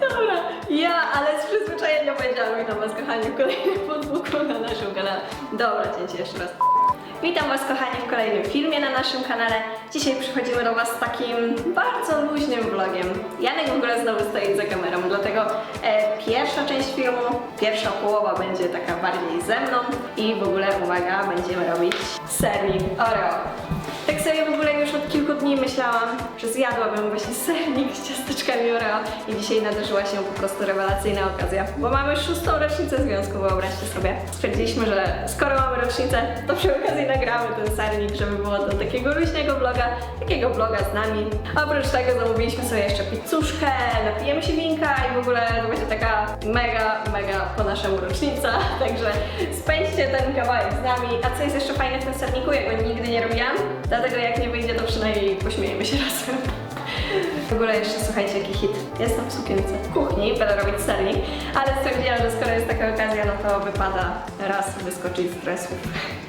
Dobra, ja, ale z przyzwyczajenia powiedziałam, witam was kochani w kolejnym podbuku na naszym kanale. Dobra, cięcie jeszcze raz. Witam was kochani w kolejnym filmie na naszym kanale. Dzisiaj przychodzimy do was z takim bardzo luźnym vlogiem. Janek w ogóle znowu stoi za kamerą, dlatego e, pierwsza część filmu, pierwsza połowa będzie taka bardziej ze mną i w ogóle, uwaga, będziemy robić sernik Oreo. Tak sobie w ogóle kilku dni myślałam, że zjadłabym właśnie sernik z ciasteczkami Oreo i dzisiaj nadarzyła się po prostu rewelacyjna okazja, bo mamy szóstą rocznicę związku, wyobraźcie sobie. Stwierdziliśmy, że skoro mamy rocznicę, to przy okazji nagramy ten sernik, żeby było to takiego luźnego vloga, takiego vloga z nami. Oprócz tego zamówiliśmy sobie jeszcze pizzuszkę, napijemy się winka i w ogóle to będzie taka mega, mega po naszemu rocznica, także spędźcie ten kawałek z nami. A co jest jeszcze fajne w tym serniku, ja go nigdy nie robiłam, dlatego jak nie wyjdzie, to przynajmniej pośmiejemy się razem. W ogóle jeszcze słuchajcie, jaki hit. Jestem w sukience w kuchni, będę robić sernik, ale stwierdziłam, że skoro jest taka okazja, no to wypada raz wyskoczyć z dresów.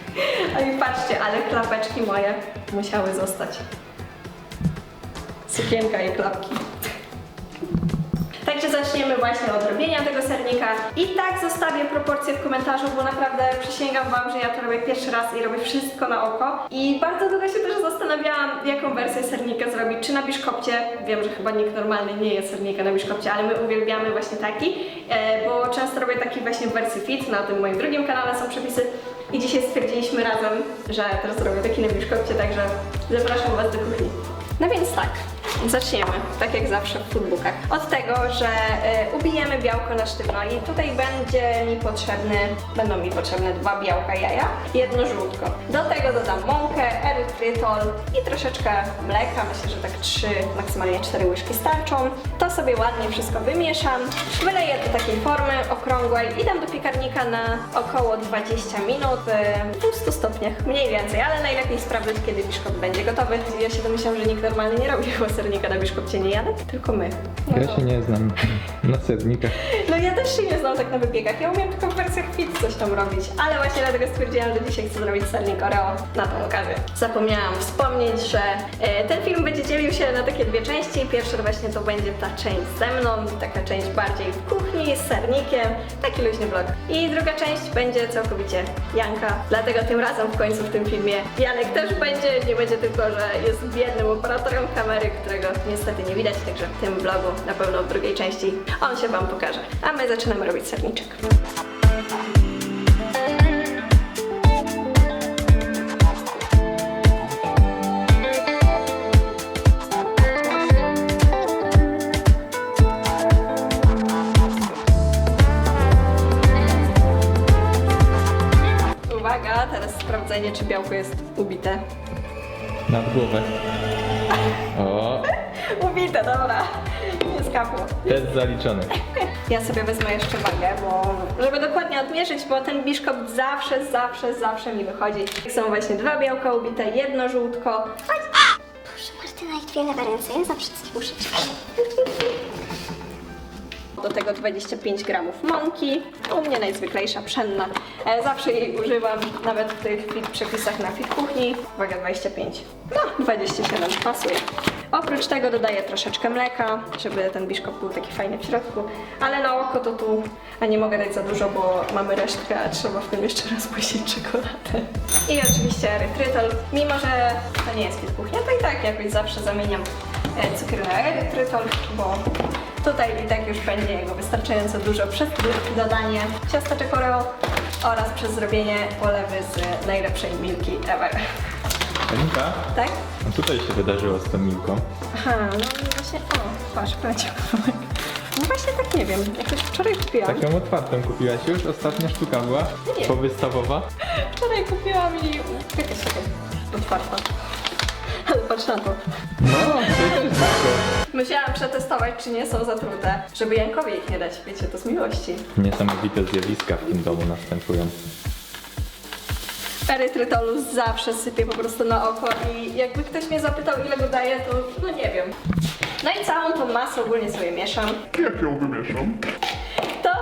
A i patrzcie, ale klapeczki moje musiały zostać. Sukienka i klapki. Także zaczniemy właśnie od robienia tego sernika. I tak zostawię proporcje w komentarzu, bo naprawdę przysięgam Wam, że ja to robię pierwszy raz i robię wszystko na oko. I bardzo długo się też zastanawiałam, jaką wersję sernika zrobić. Czy na biszkopcie, wiem, że chyba nikt normalny nie je sernika na biszkopcie, ale my uwielbiamy właśnie taki, e, bo często robię taki właśnie w wersji fit, na tym moim drugim kanale są przepisy. I dzisiaj stwierdziliśmy razem, że teraz robię taki na biszkopcie, także zapraszam Was do kuchni. No więc tak, zaczniemy, tak jak zawsze w foodbookach. Od tego, że y, ubijemy białko na sztywno i tutaj będzie mi potrzebny, będą mi potrzebne dwa białka jaja, jedno żółtko. Do tego dodam mąkę, erytrytol i troszeczkę mleka, myślę, że tak 3, maksymalnie 4 łyżki starczą. To sobie ładnie wszystko wymieszam, wyleję do takiej formy okrągłej i dam do piekarnika na około 20 minut y, w 200 stopniach, mniej więcej, ale najlepiej sprawdzić, kiedy biszkopt będzie gotowy. Ja się domyślam, że nikt normalnie nie robi chyba sernika na biszkopcie, nie Janek? Tylko my. No Ja to- się nie znam na sernikach. no ja też się nie znam tak na wypiekach. Ja umiem tylko w wersjach fit coś tam robić. Ale właśnie dlatego stwierdziłam, że dzisiaj chcę zrobić sernik Oreo na tą okazję. Zapomniałam wspomnieć, że e, ten film będzie dzielił się na takie dwie części. Pierwsza właśnie to będzie ta część ze mną, taka część bardziej w kuchni, z sernikiem, taki luźny vlog. I druga część będzie całkowicie Janka. Dlatego tym razem w końcu w tym filmie Janek też będzie. Nie będzie tylko, że jest biednym operatorem kamery, którego niestety nie widać, także w tym vlogu na pewno w drugiej części on się Wam pokaże. A my zaczynamy robić serniczek. Uwaga, teraz sprawdzenie, czy białko jest ubite. Nad głowę. O, Ubite, dobra. Nie skapło. test zaliczony. Ja sobie wezmę jeszcze wagę, bo żeby dokładnie odmierzyć, bo ten biszkopt zawsze, zawsze, zawsze mi wychodzi. Są właśnie dwa białka ubite, jedno żółtko. Proszę Martyna i dwie lewe ręce, ja zawsze coś muszę. Do tego 25 gramów mąki. U mnie najzwyklejsza pszenna. E, zawsze jej używam, nawet w tych fit przepisach na fit kuchni. Uwaga, 25. No, 27 pasuje. Oprócz tego dodaję troszeczkę mleka, żeby ten biszkopt był taki fajny w środku. Ale na oko to tu, a nie mogę dać za dużo, bo mamy resztkę, a trzeba w tym jeszcze raz posieć czekoladę. I oczywiście erytrytol. Mimo, że to nie jest fit kuchnia, to i tak jakoś zawsze zamieniam e, cukier na erytrytol, bo Tutaj i tak już będzie jego wystarczająco dużo przez dodanie ciasteczek Oreo oraz przez zrobienie polewy z najlepszej milki ever. Monika, Tak? a tutaj się wydarzyło z tą Milką. Aha, no właśnie, o, patrz, poleciał kawałek. No właśnie tak nie wiem, jakoś wczoraj kupiłam. Taką otwartą kupiłaś już? Ostatnia sztuka była? Nie. Powystawowa? Wczoraj kupiłam i jakaś taka otwarta. Ale patrz na to. No, tako. Musiałam przetestować, czy nie są zatrute, żeby Jankowi ich nie dać. Wiecie, to z miłości. Niesamowite zjawiska w tym domu następują. Erytrytolu zawsze sypię po prostu na oko i jakby ktoś mnie zapytał ile go daję, to no nie wiem. No i całą tą masę ogólnie sobie mieszam. Jak ją wymieszam?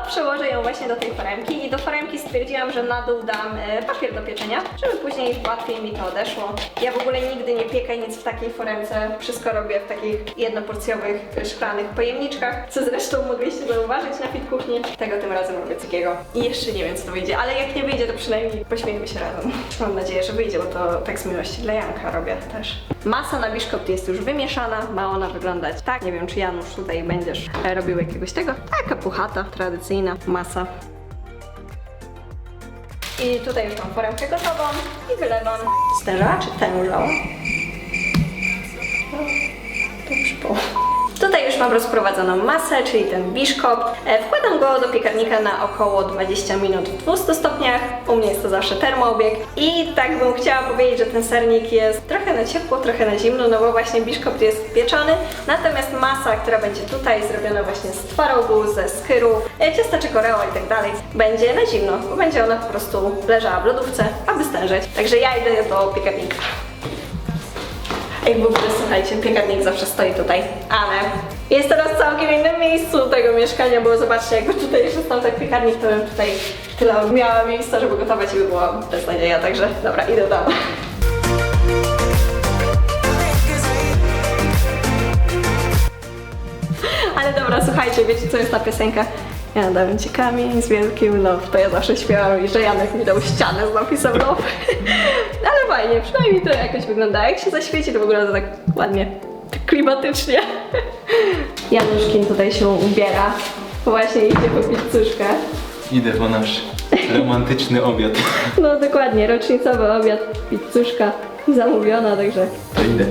Przełożę ją właśnie do tej foremki i do foremki stwierdziłam, że na dół dam e, papier do pieczenia, żeby później łatwiej mi to odeszło. Ja w ogóle nigdy nie piekę nic w takiej foremce, wszystko robię w takich jednoporcjowych e, szklanych pojemniczkach, co zresztą mogliście zauważyć na fit kuchni. Tego tym razem robię takiego. I jeszcze nie wiem co to wyjdzie, ale jak nie wyjdzie to przynajmniej pośmiejmy się razem. Mam nadzieję, że wyjdzie, bo to tak z miłości dla Janka robię też. Masa na biszkopt jest już wymieszana, ma ona wyglądać tak. Nie wiem czy Janusz tutaj będziesz e, robił jakiegoś tego. Taka puchata, tradycyjna masa. I tutaj już mam foremkę gotową i wylewam stęża czy tężą. To przypomnę. Już mam rozprowadzoną masę, czyli ten biszkopt. E, Wkładam go do piekarnika na około 20 minut w 200 stopniach. U mnie jest to zawsze termoobieg. I tak bym chciała powiedzieć, że ten sernik jest trochę na ciepło, trochę na zimno, no bo właśnie biszkopt jest pieczony. Natomiast masa, która będzie tutaj zrobiona właśnie z twarogu, ze skyru, e, ciasteczek oreo i tak dalej, będzie na zimno, bo będzie ona po prostu leżała w lodówce, aby stężeć. Także ja idę do piekarnika. Ej, w ogóle słuchajcie, piekarnik zawsze stoi tutaj, ale jest teraz w całkiem innym miejscu tego mieszkania, bo zobaczcie, jakby tutaj jeszcze stał tak piekarnik, to bym tutaj tyle miała miejsca, żeby gotować i by było beznadzieja, także dobra, idę tam. Ale dobra, słuchajcie, wiecie co jest ta piosenka? Ja dałem ci kamień z wielkim love. To ja zawsze śpiewam i że Janek mi dał ścianę z napisem love. Ale fajnie, przynajmniej to jakoś wygląda. Jak się zaświeci, to wygląda tak ładnie, tak klimatycznie. Januszkin tutaj się ubiera. Właśnie idzie po pizzuszkę. Idę po nasz romantyczny obiad. No dokładnie, rocznicowy obiad, pizzuszka zamówiona, także To idę.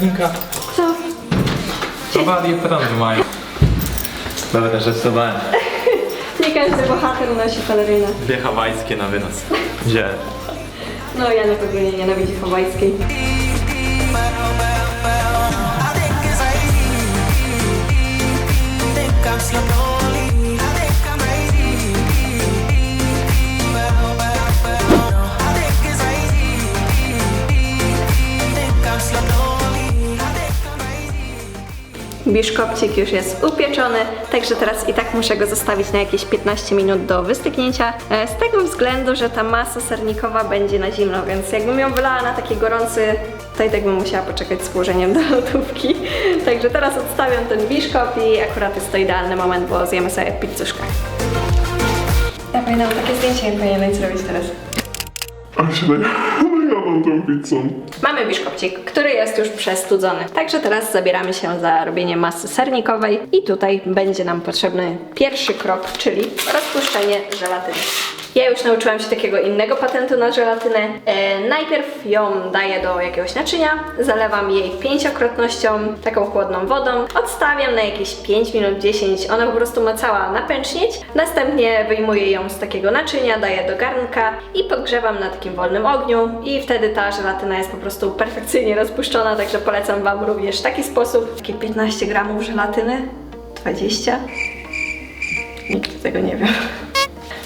Halinka. Co? Awarię prądu mają. Dobra, żartowałem. Nie każdy bohater nosi pelerynę. Dwie hawajskie na wynos. Gdzie? No ja na pewno nie nienawidzi hawajskiej. Biszkopcik już jest upieczony, także teraz i tak muszę go zostawić na jakieś 15 minut do wystygnięcia. E, Z tego względu, że ta masa sernikowa będzie na zimno, więc jakbym ją wylała na taki gorący, to i tak bym musiała poczekać z włożeniem do lodówki. Także teraz odstawiam ten biszkop i akurat jest to idealny moment, bo zjemy sobie pizzuszkę. Ja powinnam takie zdjęcie nie powinienem zrobić teraz. A się Mamy biszkopcik, który jest już przestudzony. Także teraz zabieramy się za robienie masy sernikowej i tutaj będzie nam potrzebny pierwszy krok, czyli rozpuszczenie żelatyny. Ja już nauczyłam się takiego innego patentu na żelatynę. E, najpierw ją daję do jakiegoś naczynia, zalewam jej pięciokrotnością, taką chłodną wodą, odstawiam na jakieś 5 minut, 10, ona po prostu ma cała napęcznieć. Następnie wyjmuję ją z takiego naczynia, daję do garnka i podgrzewam na takim wolnym ogniu i wtedy ta żelatyna jest po prostu perfekcyjnie rozpuszczona, także polecam Wam również taki sposób. Takie 15 gramów żelatyny, 20. Nikt tego nie wie.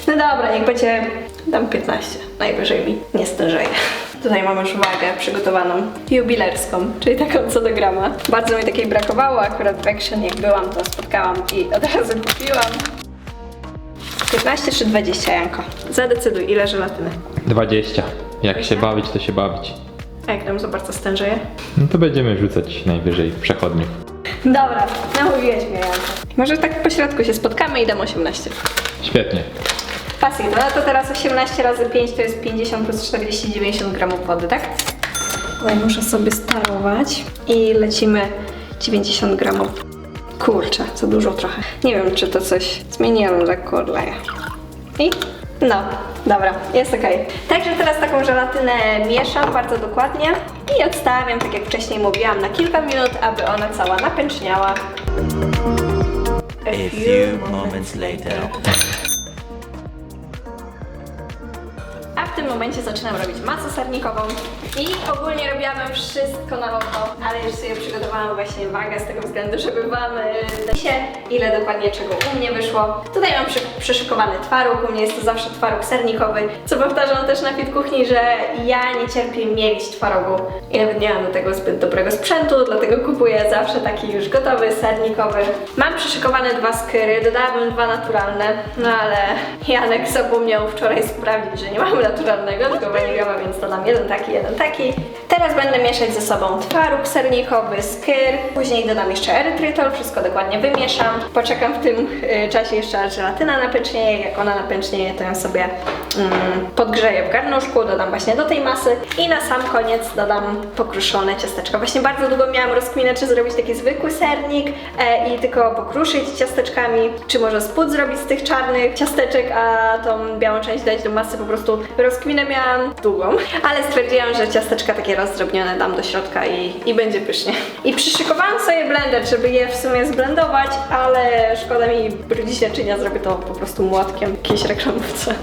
No dobra, niech będzie dam 15. Najwyżej mi nie stężeje. Tutaj mam już wagę przygotowaną jubilerską, czyli taką co do grama. Bardzo mi takiej brakowało, akurat w Action jak byłam, to spotkałam i od razu kupiłam. 15 czy 20, Janko? Zadecyduj, ile żelatyny. 20. Jak się bawić, to się bawić. A jak tam za bardzo stężeje? No to będziemy rzucać najwyżej przechodniów. Dobra, namówiłeś mnie, Janko. Może tak po środku się spotkamy i dam 18. Świetnie. No to teraz 18 razy 5 to jest 50 plus 40, 90 gramów wody, tak? Tutaj muszę sobie starować i lecimy 90 gramów. Kurczę, za dużo trochę. Nie wiem, czy to coś zmieni, ale lekko odleję. I no, dobra, jest ok. Także teraz taką żelatynę mieszam bardzo dokładnie i odstawiam, tak jak wcześniej mówiłam, na kilka minut, aby ona cała napęczniała. A few moments later. Tym momencie zaczynam robić masę sernikową i ogólnie robiłabym wszystko na oko, ale już sobie przygotowałam właśnie wagę z tego względu, żeby Wam y, dać się ile dokładnie czego u mnie wyszło. Tutaj mam przy, przyszykowany twaróg, u mnie jest to zawsze twaróg sernikowy, co powtarzam też na Fit Kuchni, że ja nie cierpię mielić twarogu i nawet nie mam do tego zbyt dobrego sprzętu, dlatego kupuję zawsze taki już gotowy, sernikowy. Mam przyszykowane dwa skyry, dodałabym dwa naturalne, no ale Janek zapomniał wczoraj sprawdzić, że nie mamy naturalnego, tylko waniliowe, więc dodam jeden taki, jeden taki. Teraz będę mieszać ze sobą twaróg sernikowy, skyr, później dodam jeszcze erytrytol, wszystko dokładnie wymieszam. Poczekam w tym y, czasie jeszcze aż żelatyna napęcznieje, jak ona napęcznieje, to ją sobie mm, podgrzeję w garnuszku, dodam właśnie do tej masy i na sam koniec dodam pokruszone ciasteczka. Właśnie bardzo długo miałam rozkminę, czy zrobić taki zwykły sernik e, i tylko pokruszyć ciasteczkami, czy może spód zrobić z tych czarnych ciasteczek, a tą białą część dać do masy. Po prostu rozkminę miałam długą, ale stwierdziłam, że ciasteczka takie rozdrobnione dam do środka i, i będzie pysznie. I przyszykowałam sobie blender, żeby je w sumie zblendować, ale szkoda mi brudzić naczynia, zrobię to po prostu młotkiem jakiejś reklamówce.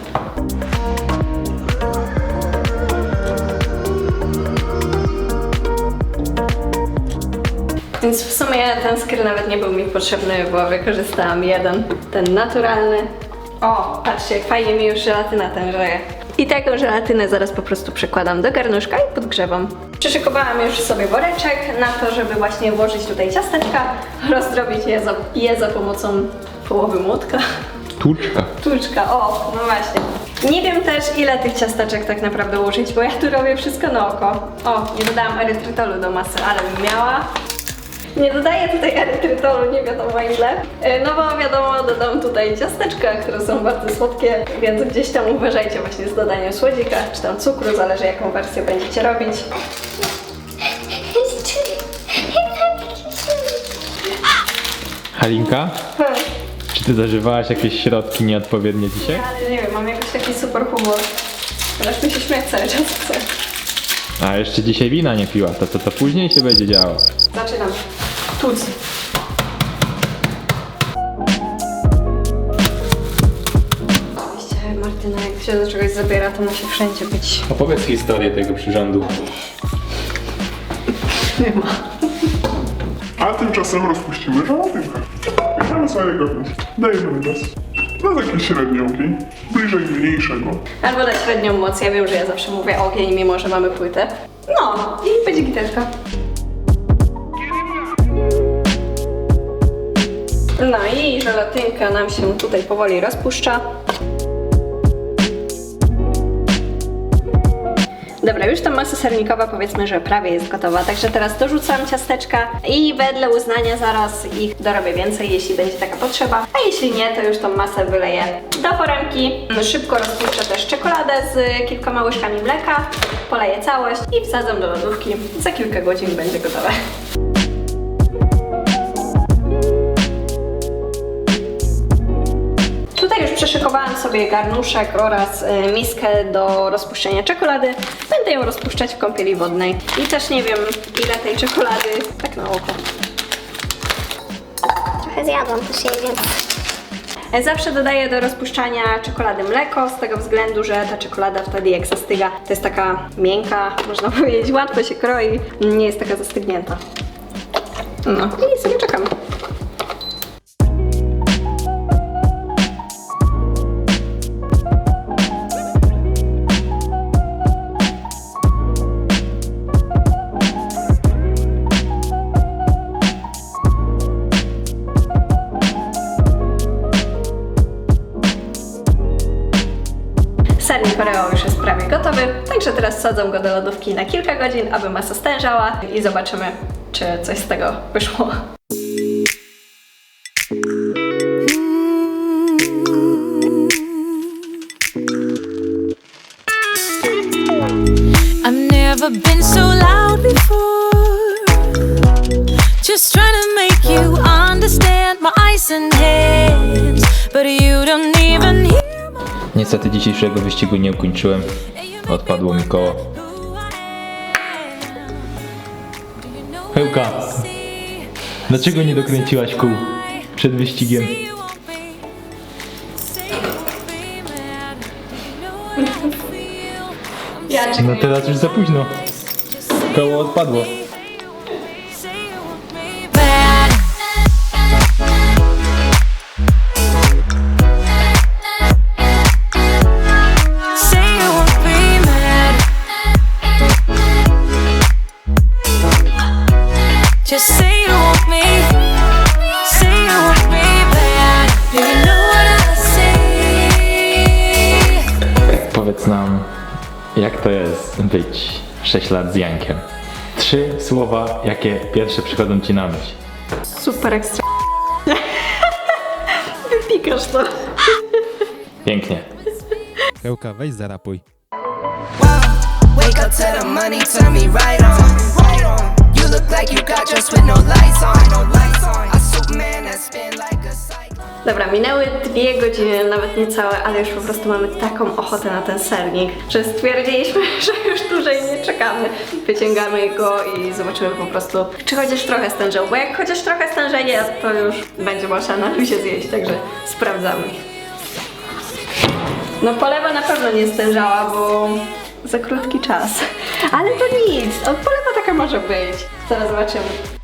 Więc w sumie ten skry nawet nie był mi potrzebny, bo wykorzystałam jeden, ten naturalny. O, patrzcie, fajnie mi już żelatyna tężeje. I taką żelatynę zaraz po prostu przekładam do garnuszka i podgrzewam. Przyszykowałam już sobie woreczek na to, żeby właśnie włożyć tutaj ciasteczka, rozdrobić je za, je za pomocą połowy młotka. Tłuczka. Tuczka, o, no właśnie. Nie wiem też ile tych ciasteczek tak naprawdę użyć, bo ja tu robię wszystko na oko. O, nie dodałam erytrytolu do masy, ale bym miała. Nie dodaję tutaj erytrytolu, nie wiadomo ile. E, No bo wiadomo, dodam tutaj ciasteczka, które są bardzo słodkie, więc gdzieś tam uważajcie właśnie z dodaniem słodzika, czy tam cukru, zależy jaką wersję będziecie robić. Halinka, czy ty zażywałaś jakieś środki nieodpowiednie dzisiaj? Ale nie wiem, mam jakiś taki super humor. Teraz mi się śmiać cały czas chce. A jeszcze dzisiaj wina nie piła, to co to później się będzie działo? Zaczynam. Tuc. Oczywiście Martyna jak się do czegoś zabiera, to musi wszędzie być. Opowiedz historię tego przyrządu. Nie ma. A tymczasem rozpuścimy żelatynkę. Bierzemy sobie garnusz. Dajemy gaz. Na taki średni ogień. Bliżej mniejszego. Albo dać średnią moc. Ja wiem, że ja zawsze mówię ogień, mimo że mamy płytę. No, i będzie giterka. No i żelatynka nam się tutaj powoli rozpuszcza. Dobra, już ta masa sernikowa powiedzmy, że prawie jest gotowa, także teraz dorzucam ciasteczka i wedle uznania zaraz ich dorobię więcej, jeśli będzie taka potrzeba, a jeśli nie, to już tą masę wyleję do foremki. Szybko rozpuszczę też czekoladę z kilkoma łyżkami mleka, poleję całość i wsadzam do lodówki. Za kilka godzin będzie gotowe. Przeszykowałam sobie garnuszek oraz y, miskę do rozpuszczenia czekolady. Będę ją rozpuszczać w kąpieli wodnej. I też nie wiem ile tej czekolady, tak na oko. Trochę zjadłam też jej, więc E, Zawsze dodaję do rozpuszczania czekolady mleko, z tego względu, że ta czekolada wtedy jak zastyga, to jest taka miękka, można powiedzieć, łatwo się kroi, nie jest taka zastygnięta. No i sobie czekam. Także teraz wsadzam go do lodówki na kilka godzin, aby masa stężała i zobaczymy, czy coś z tego wyszło. I've never been so loud before. Just trying to make you understand my eyes and hands. But you don't even hear Niestety dzisiejszego wyścigu nie ukończyłem. Odpadło mi koło. Hełka. Dlaczego nie dokręciłaś kół przed wyścigiem? No teraz już za późno. Koło odpadło. 6 lat z Jankiem? Trzy słowa, jakie pierwsze przychodzą ci na myśl. Super ekstra. Wypikasz to. Pięknie. Hełka, weź zarapuj. Wake up to the money, turn me right on. Right on. You look like you got dressed with no lights on. No lights on. A Superman that spin like a cycle. Dobra, minęły dwie godziny, nawet niecałe, ale już po prostu mamy taką ochotę na ten sernik, że stwierdziliśmy, że już dłużej nie czekamy. Wyciągamy go i zobaczymy po prostu, czy chociaż trochę stężał, bo jak chociaż trochę stężenie, to już będzie można na luzie zjeść, także sprawdzamy. No polewa na pewno nie stężała, bo za krótki czas. Ale to nic, o, polewa taka może być. Zaraz zobaczymy.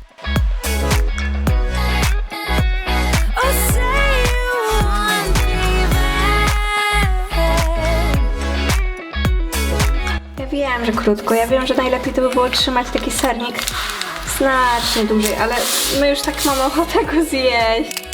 Krótko, ja wiem, że najlepiej to by było trzymać taki sernik znacznie dłużej, ale my już tak mamy ochotę go zjeść.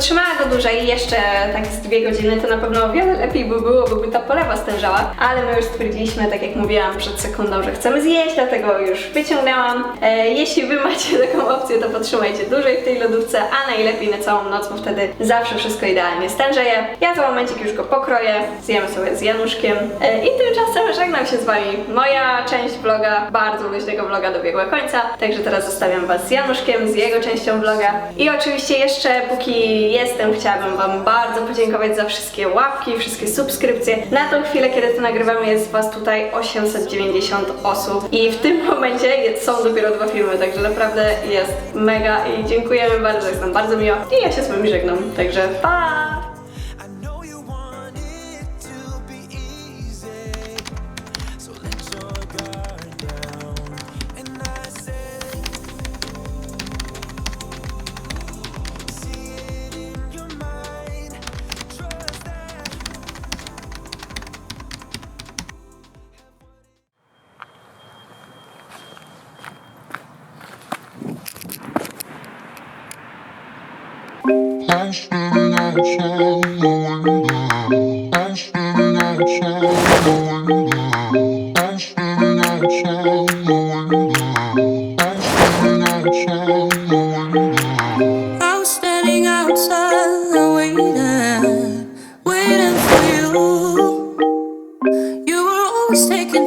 Potrzymała go dłużej, jeszcze tak z dwie godziny, to na pewno o wiele lepiej by było, by ta polewa stężała, ale my już stwierdziliśmy, tak jak mówiłam przed sekundą, że chcemy zjeść, dlatego już wyciągnęłam. E, jeśli wy macie taką opcję, to potrzymajcie dłużej w tej lodówce, a najlepiej na całą noc, bo wtedy zawsze wszystko idealnie stężeje. Ja za momencik już go pokroję, zjemy sobie z Januszkiem e, i tymczasem żegnam się z wami. Moja część vloga, bardzo luźnego vloga dobiegła końca, także teraz zostawiam was z Januszkiem, z jego częścią vloga i oczywiście jeszcze póki jestem, chciałabym wam bardzo podziękować za wszystkie łapki, wszystkie subskrypcje. Na tą chwilę, kiedy to nagrywamy, jest was tutaj 890 osób i w tym momencie są dopiero dwa filmy, także naprawdę jest mega i dziękujemy bardzo, jest nam bardzo miło i ja się z wami żegnam, także pa!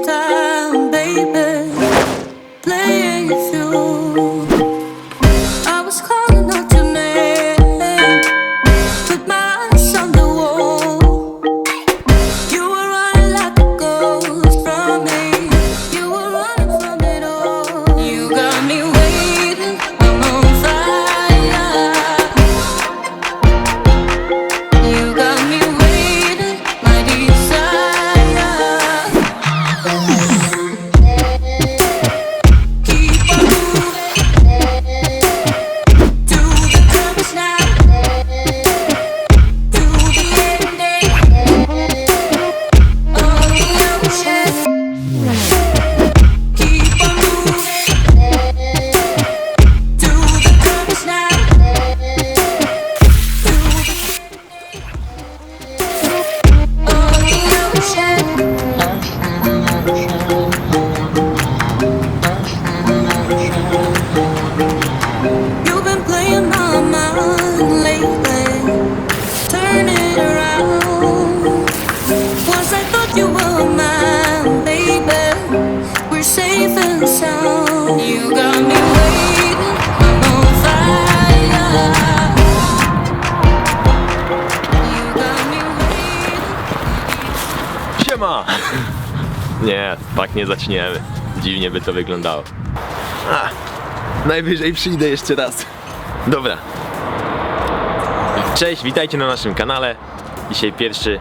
time, baby. Dziwnie by to wyglądało. A, najwyżej przyjdę jeszcze raz. Dobra. Cześć, witajcie na naszym kanale. Dzisiaj pierwszy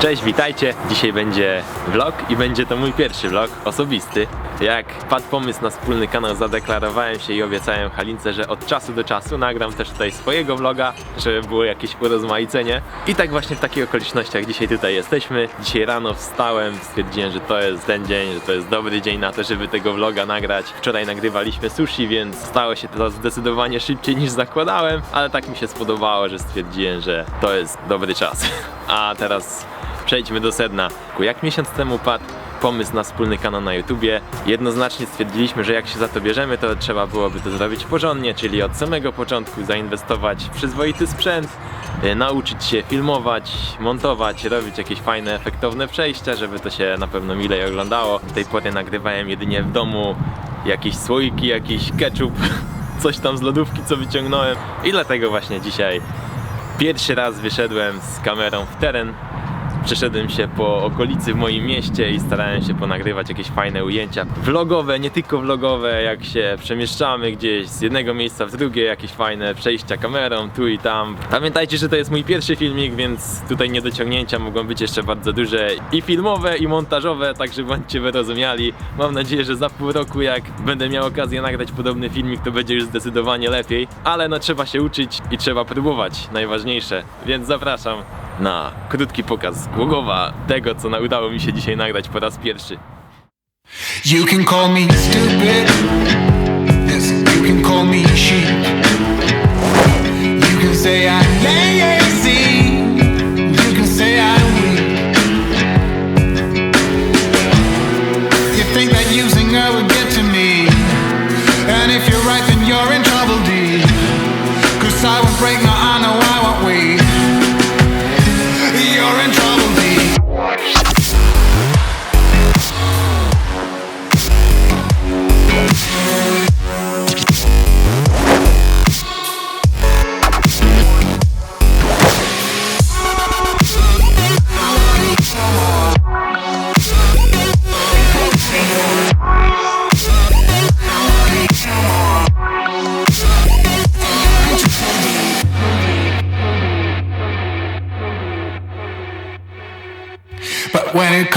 Cześć, witajcie. Dzisiaj będzie vlog i będzie to mój pierwszy vlog osobisty. Jak padł pomysł na wspólny kanał, zadeklarowałem się i obiecałem Halince, że od czasu do czasu nagram też tutaj swojego vloga, żeby było jakieś urozmaicenie. I tak właśnie w takich okolicznościach dzisiaj tutaj jesteśmy. Dzisiaj rano wstałem, stwierdziłem, że to jest ten dzień, że to jest dobry dzień na to, żeby tego vloga nagrać. Wczoraj nagrywaliśmy sushi, więc stało się to zdecydowanie szybciej niż zakładałem, ale tak mi się spodobało, że stwierdziłem, że to jest dobry czas. A teraz Przejdźmy do sedna. Jak miesiąc temu padł pomysł na wspólny kanał na YouTubie, jednoznacznie stwierdziliśmy, że jak się za to bierzemy, to trzeba byłoby to zrobić porządnie, czyli od samego początku zainwestować w przyzwoity sprzęt, e, nauczyć się filmować, montować, robić jakieś fajne, efektowne przejścia, żeby to się na pewno milej oglądało. Do tej pory nagrywałem jedynie w domu jakieś słoiki, jakiś ketchup, coś tam z lodówki, co wyciągnąłem i dlatego właśnie dzisiaj Pierwszy raz wyszedłem z kamerą w teren. Przeszedłem się po okolicy w moim mieście i starałem się ponagrywać jakieś fajne ujęcia vlogowe, nie tylko vlogowe, jak się przemieszczamy gdzieś z jednego miejsca w drugie, jakieś fajne przejścia kamerą tu i tam. Pamiętajcie, że to jest mój pierwszy filmik, więc tutaj niedociągnięcia mogą być jeszcze bardzo duże i filmowe, i montażowe, także bądźcie wyrozumiali. Mam nadzieję, że za pół roku, jak będę miał okazję nagrać podobny filmik, to będzie już zdecydowanie lepiej, ale no trzeba się uczyć i trzeba próbować, najważniejsze, więc zapraszam na krótki pokaz Głogowa tego, co udało mi się dzisiaj nagrać po raz pierwszy. You can call me stupid. You can call me sheep. You can say I'm lazy.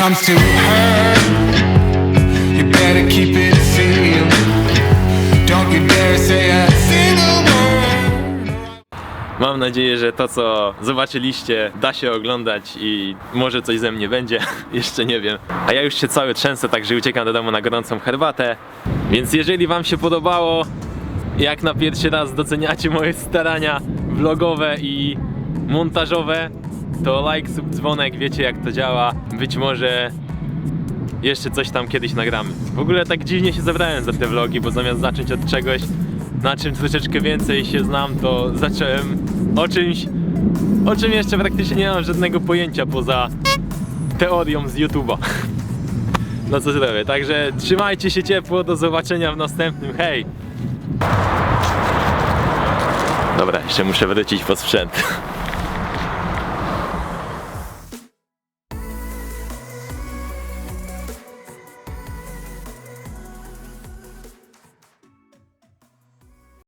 Comes to you better keep it sealed. Don't you dare say a single. Mam nadzieję, że to co zobaczyliście da się oglądać i może coś ze mnie będzie, jeszcze nie wiem. A ja już się cały trzęsę, także uciekam do domu na gorącą herbatę. Więc jeżeli wam się podobało, jak na pierwszy raz doceniacie moje starania vlogowe i montażowe, to like, sub, dzwonek, wiecie jak to działa. Być może jeszcze coś tam kiedyś nagramy. W ogóle tak dziwnie się zabrałem za te vlogi, bo zamiast zacząć od czegoś, na czym troszeczkę więcej się znam, to zacząłem o czymś, o czym jeszcze praktycznie nie mam żadnego pojęcia poza teorią z YouTube'a. No co zrobię, także trzymajcie się ciepło, do zobaczenia w następnym, hej! Dobra, jeszcze muszę wrócić po sprzęt.